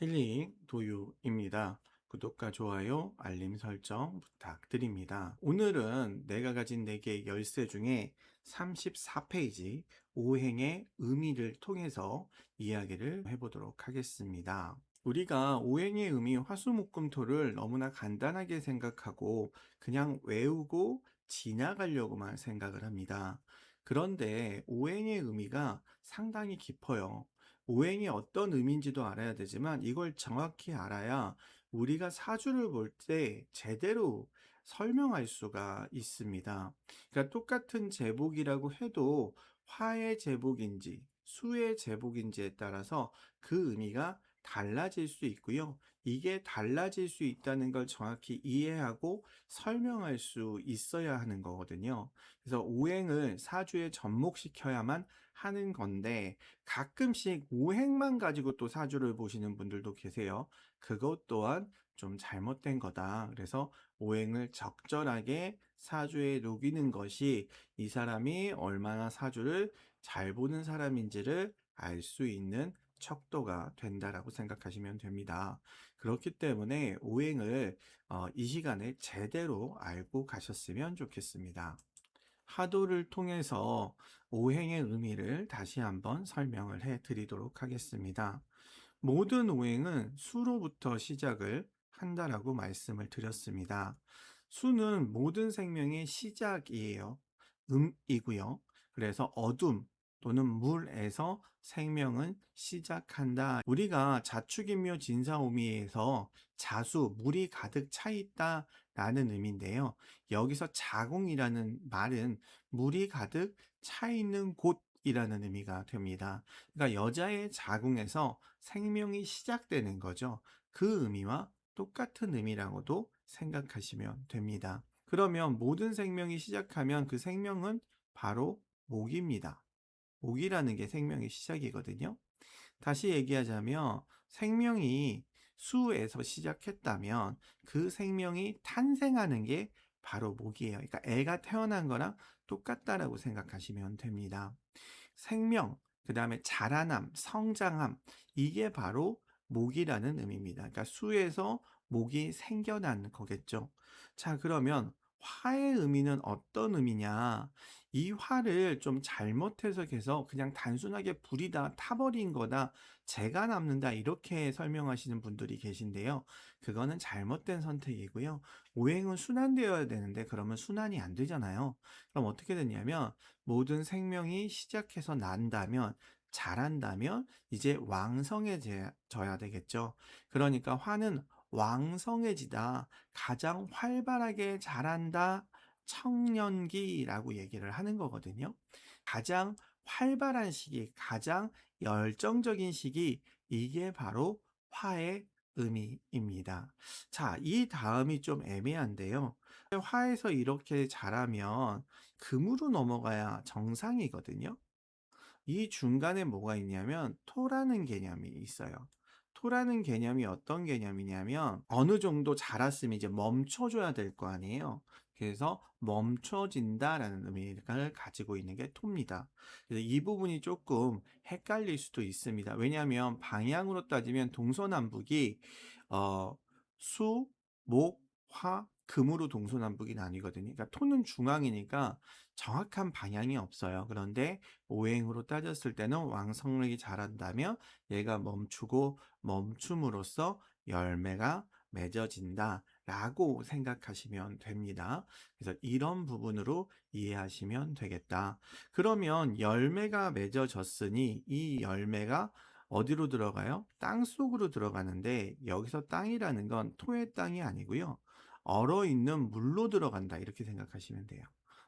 힐링 도유입니다. 구독과 좋아요, 알림 설정 부탁드립니다. 오늘은 내가 가진 4개의 열쇠 중에 34페이지 오행의 의미를 통해서 이야기를 해보도록 하겠습니다. 우리가 오행의 의미 화수목금토를 너무나 간단하게 생각하고 그냥 외우고 지나가려고만 생각을 합니다. 그런데 오행의 의미가 상당히 깊어요. 오행이 어떤 의미인지도 알아야 되지만 이걸 정확히 알아야 우리가 사주를 볼 때 제대로 설명할 수가 있습니다. 그러니까 똑같은 제복이라고 해도 화의 제복인지 수의 제복인지에 따라서 그 의미가 달라질 수 있고요. 이게 달라질 수 있다는 걸 정확히 이해하고 설명할 수 있어야 하는 거거든요. 그래서 오행을 사주에 접목시켜야만 하는 건데 가끔씩 오행만 가지고 또 사주를 보시는 분들도 계세요. 그것 또한 좀 잘못된 거다. 그래서 오행을 적절하게 사주에 녹이는 것이 이 사람이 얼마나 사주를 잘 보는 사람인지를 알 수 있는 척도가 된다라고 생각하시면 됩니다. 그렇기 때문에 오행을 어, 이 시간에 제대로 알고 가셨으면 좋겠습니다. 하도를 통해서 오행의 의미를 다시 한번 설명을 해 드리도록 하겠습니다. 모든 오행은 수로부터 시작을 한다라고 말씀을 드렸습니다. 수는 모든 생명의 시작이에요. 음이고요. 그래서 어둠 또는 물에서 생명은 시작한다. 우리가 자축인묘 진사오미에서 자수, 물이 가득 차 있다 라는 의미인데요. 여기서 자궁이라는 말은 물이 가득 차 있는 곳 이라는 의미가 됩니다. 그러니까 여자의 자궁에서 생명이 시작되는 거죠. 그 의미와 똑같은 의미라고도 생각하시면 됩니다. 그러면 모든 생명이 시작하면 그 생명은 바로 목입니다. 목이라는 게 생명의 시작이거든요. 다시 얘기하자면 생명이 수에서 시작했다면 그 생명이 탄생하는 게 바로 목이에요. 그러니까 애가 태어난 거랑 똑같다라고 생각하시면 됩니다. 생명, 그 다음에 자라남, 성장함, 이게 바로 목이라는 의미입니다. 그러니까 수에서 목이 생겨난 거겠죠. 자, 그러면 화의 의미는 어떤 의미냐? 이 화를 좀 잘못 해석해서 그냥 단순하게 불이다, 타버린 거다, 재가 남는다, 이렇게 설명하시는 분들이 계신데요. 그거는 잘못된 선택이고요. 오행은 순환되어야 되는데, 그러면 순환이 안 되잖아요. 그럼 어떻게 되냐면, 모든 생명이 시작해서 난다면, 자란다면, 이제 왕성해져야 되겠죠. 그러니까 화는 왕성해지다, 가장 활발하게 자란다, 청년기라고 얘기를 하는 거거든요. 가장 활발한 시기, 가장 열정적인 시기, 이게 바로 화의 의미입니다. 자, 이 다음이 좀 애매한데요. 화에서 이렇게 자라면 금으로 넘어가야 정상이거든요. 이 중간에 뭐가 있냐면 토라는 개념이 있어요. 토라는 개념이 어떤 개념이냐면 어느 정도 자랐으면 이제 멈춰줘야 될 거 아니에요. 그래서 멈춰진다라는 의미를 가지고 있는 게 토입니다. 그래서 이 부분이 조금 헷갈릴 수도 있습니다. 왜냐하면 방향으로 따지면 동서남북이 어, 수, 목, 화, 금으로 동서남북이 나뉘거든요. 그러니까 토는 중앙이니까 정확한 방향이 없어요. 그런데 오행으로 따졌을 때는 왕성력이 자란다면 얘가 멈추고 멈춤으로써 열매가 맺어진다 라고 생각하시면 됩니다. 그래서 이런 부분으로 이해하시면 되겠다. 그러면 열매가 맺어졌으니 이 열매가 어디로 들어가요? 땅 속으로 들어가는데 여기서 땅이라는 건 토의 땅이 아니고요. 얼어 있는 물로 들어간다. 이렇게 생각하시면 돼요.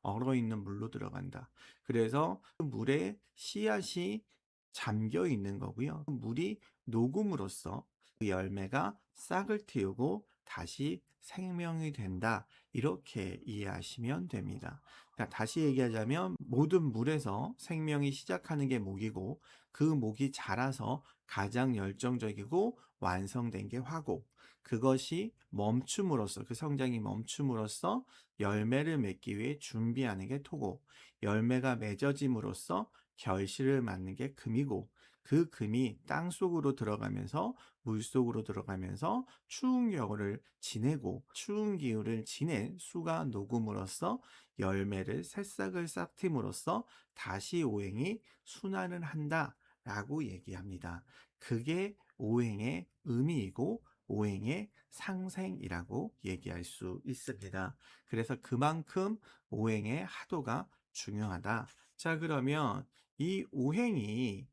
얼어 있는 물로 들어간다. 그래서 그 물에 씨앗이 잠겨 있는 거고요. 물이 녹음으로써 그 열매가 싹을 틔우고 다시 생명이 된다. 이렇게 이해하시면 됩니다. 그러니까 다시 얘기하자면 모든 물에서 생명이 시작하는 게 목이고 그 목이 자라서 가장 열정적이고 완성된 게 화고 그것이 멈춤으로써 그 성장이 멈춤으로써 열매를 맺기 위해 준비하는 게 토고 열매가 맺어짐으로써 결실을 맞는 게 금이고 그 금이 땅 속으로 들어가면서 물 속으로 들어가면서 추운 겨울을 지내고 추운 기후를 지낸 수가 녹음으로써 열매를 새싹을 싹팀으로써 다시 오행이 순환을 한다 라고 얘기합니다. 그게 오행의 의미이고 오행의 상생이라고 얘기할 수 있습니다. 그래서 그만큼 오행의 하도가 중요하다. 자, 그러면 이 오행이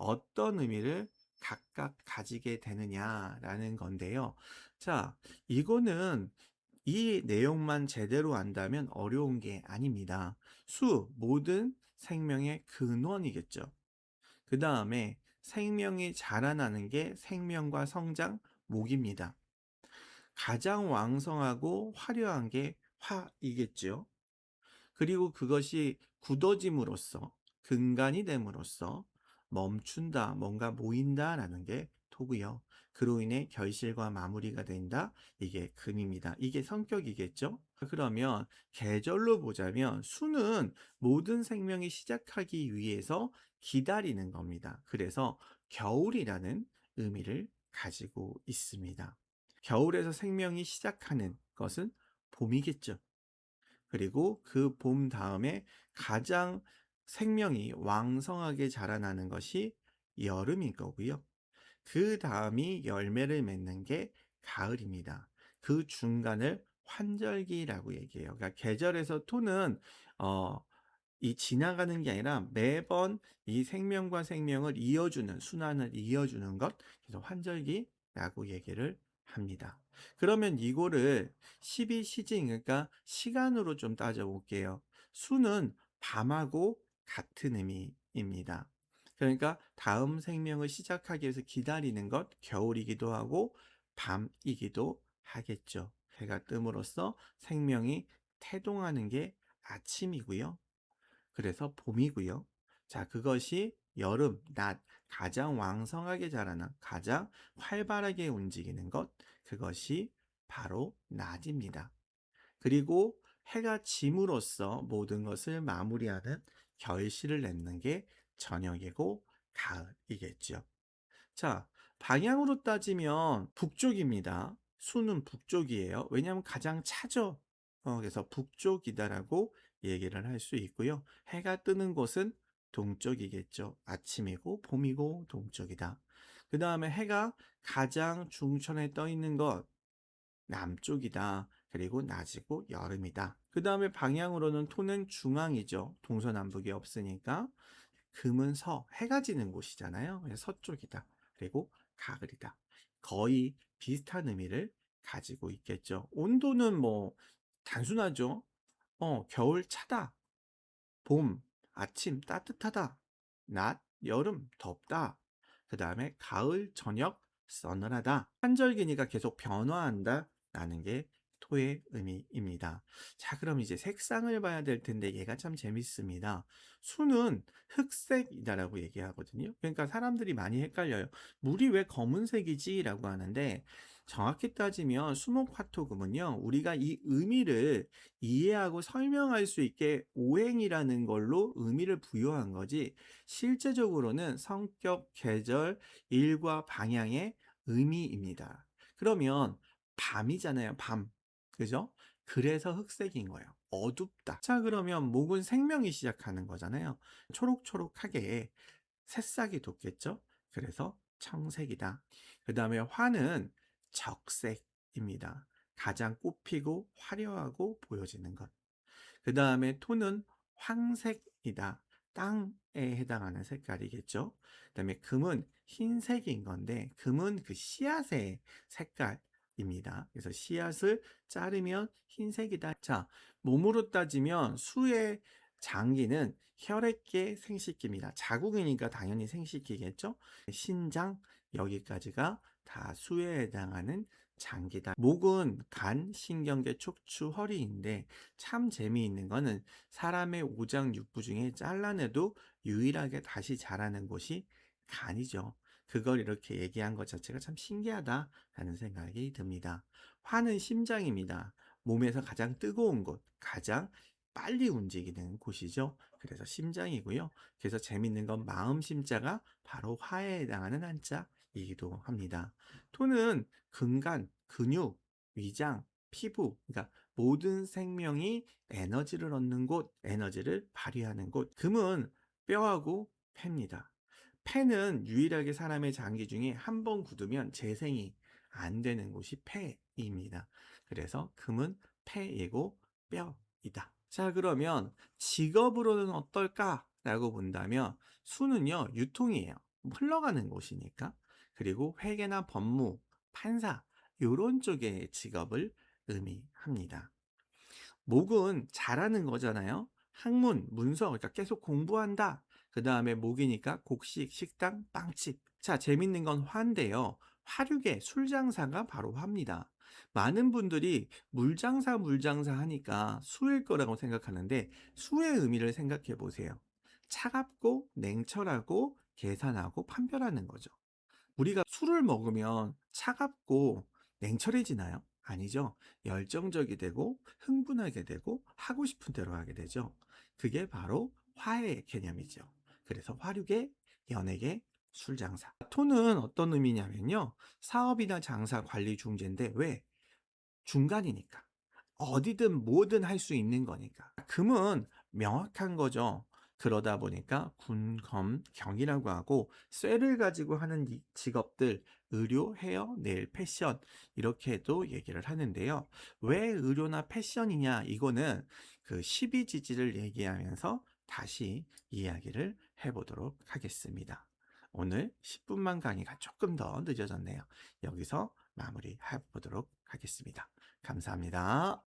어떤 의미를 각각 가지게 되느냐라는 건데요. 자, 이거는 이 내용만 제대로 안다면 어려운 게 아닙니다. 수, 모든 생명의 근원이겠죠. 그 다음에 생명이 자라나는 게 생명과 성장, 목입니다. 가장 왕성하고 화려한 게 화이겠죠. 그리고 그것이 굳어짐으로써 근간이 됨으로써 멈춘다, 뭔가 모인다 라는 게 토고요. 그로 인해 결실과 마무리가 된다. 이게 금입니다. 이게 성격이겠죠? 그러면 계절로 보자면 수는 모든 생명이 시작하기 위해서 기다리는 겁니다. 그래서 겨울이라는 의미를 가지고 있습니다. 겨울에서 생명이 시작하는 것은 봄이겠죠. 그리고 그 봄 다음에 가장 생명이 왕성하게 자라나는 것이 여름인 거고요. 그 다음이 열매를 맺는 게 가을입니다. 그 중간을 환절기라고 얘기해요. 그러니까 계절에서 토는 어, 이 지나가는 게 아니라 매번 이 생명과 생명을 이어주는 순환을 이어주는 것 그래서 환절기라고 얘기를 합니다. 그러면 이거를 12시즌 그러니까 시간으로 좀 따져 볼게요. 수는 밤하고 같은 의미입니다. 그러니까 다음 생명을 시작하기 위해서 기다리는 것 겨울이기도 하고 밤이기도 하겠죠. 해가 뜸으로써 생명이 태동하는 게 아침이고요. 그래서 봄이고요. 자, 그것이 여름, 낮, 가장 왕성하게 자라는, 가장 활발하게 움직이는 것, 그것이 바로 낮입니다. 그리고 해가 짐으로써 모든 것을 마무리하는 결실을 맺는 게 저녁이고 가을이겠죠. 자, 방향으로 따지면 북쪽입니다. 수는 북쪽이에요. 왜냐하면 가장 차죠. 어, 그래서 북쪽이다라고 얘기를 할 수 있고요. 해가 뜨는 곳은 동쪽이겠죠. 아침이고 봄이고 동쪽이다. 그 다음에 해가 가장 중천에 떠 있는 것 남쪽이다. 그리고 낮이고 여름이다. 그 다음에 방향으로는 토는 중앙이죠. 동서남북이 없으니까. 금은 서, 해가 지는 곳이잖아요. 서쪽이다. 그리고 가을이다. 거의 비슷한 의미를 가지고 있겠죠. 온도는 뭐 단순하죠. 어, 겨울 차다. 봄, 아침 따뜻하다. 낮, 여름 덥다. 그 다음에 가을, 저녁 서늘하다. 한절기니까 계속 변화한다. 라는 게 토의 의미입니다. 자, 그럼 이제 색상을 봐야 될 텐데 얘가 참 재밌습니다. 수는 흑색이다라고 얘기하거든요. 그러니까 사람들이 많이 헷갈려요. 물이 왜 검은색이지? 라고 하는데 정확히 따지면 수목화토금은요, 우리가 이 의미를 이해하고 설명할 수 있게 오행이라는 걸로 의미를 부여한 거지, 실제적으로는 성격, 계절, 일과 방향의 의미입니다. 그러면 밤이잖아요, 밤. 그죠? 그래서 흑색인 거예요. 어둡다. 자, 그러면 목은 생명이 시작하는 거잖아요. 초록초록하게 새싹이 돋겠죠? 그래서 청색이다. 그 다음에 화는 적색입니다. 가장 꽃피고 화려하고 보여지는 것. 그 다음에 토는 황색이다. 땅에 해당하는 색깔이겠죠. 그 다음에 금은 흰색인 건데, 금은 그 씨앗의 색깔 입니다. 그래서 씨앗을 자르면 흰색이다. 자, 몸으로 따지면 수의 장기는 혈액계 생식기입니다. 자국이니까 당연히 생식기겠죠. 신장 여기까지가 다 수에 해당하는 장기다. 목은 간, 신경계, 척추, 허리인데 참 재미있는 거는 사람의 오장 육부 중에 잘라내도 유일하게 다시 자라는 곳이 간이죠. 그걸 이렇게 얘기한 것 자체가 참 신기하다라는 생각이 듭니다. 화는 심장입니다. 몸에서 가장 뜨거운 곳, 가장 빨리 움직이는 곳이죠. 그래서 심장이고요. 그래서 재밌는 건 마음 심자가 바로 화에 해당하는 한자이기도 합니다. 토는 근간, 근육, 위장, 피부, 그러니까 모든 생명이 에너지를 얻는 곳, 에너지를 발휘하는 곳. 금은 뼈하고 폐입니다. 폐는 유일하게 사람의 장기 중에 한 번 굳으면 재생이 안 되는 곳이 폐입니다. 그래서 금은 폐이고 뼈이다. 자, 그러면 직업으로는 어떨까라고 본다면 수는요, 유통이에요. 흘러가는 곳이니까. 그리고 회계나 법무, 판사, 요런 쪽의 직업을 의미합니다. 목은 잘하는 거잖아요. 학문, 문서, 그러니까 계속 공부한다. 그 다음에 목이니까 곡식, 식당, 빵집. 자, 재밌는 건 화인데요. 화류계, 술장사가 바로 화입니다. 많은 분들이 물장사, 물장사 하니까 수일 거라고 생각하는데 수의 의미를 생각해 보세요. 차갑고 냉철하고 계산하고 판별하는 거죠. 우리가 술을 먹으면 차갑고 냉철해지나요? 아니죠. 열정적이 되고 흥분하게 되고 하고 싶은 대로 하게 되죠. 그게 바로 화의 개념이죠. 그래서 화류계, 연예계, 술장사. 토는 어떤 의미냐면요. 사업이나 장사 관리 중재인데 왜? 중간이니까. 어디든 뭐든 할 수 있는 거니까. 금은 명확한 거죠. 그러다 보니까 군, 검, 경이라고 하고 쇠를 가지고 하는 이 직업들 의료, 헤어, 네일, 패션 이렇게도 얘기를 하는데요. 왜 의료나 패션이냐 이거는 그 12지지를 얘기하면서 다시 이야기를 해보도록 하겠습니다. 오늘 10분만 강의가 조금 더 늦어졌네요. 여기서 마무리 해보도록 하겠습니다. 감사합니다.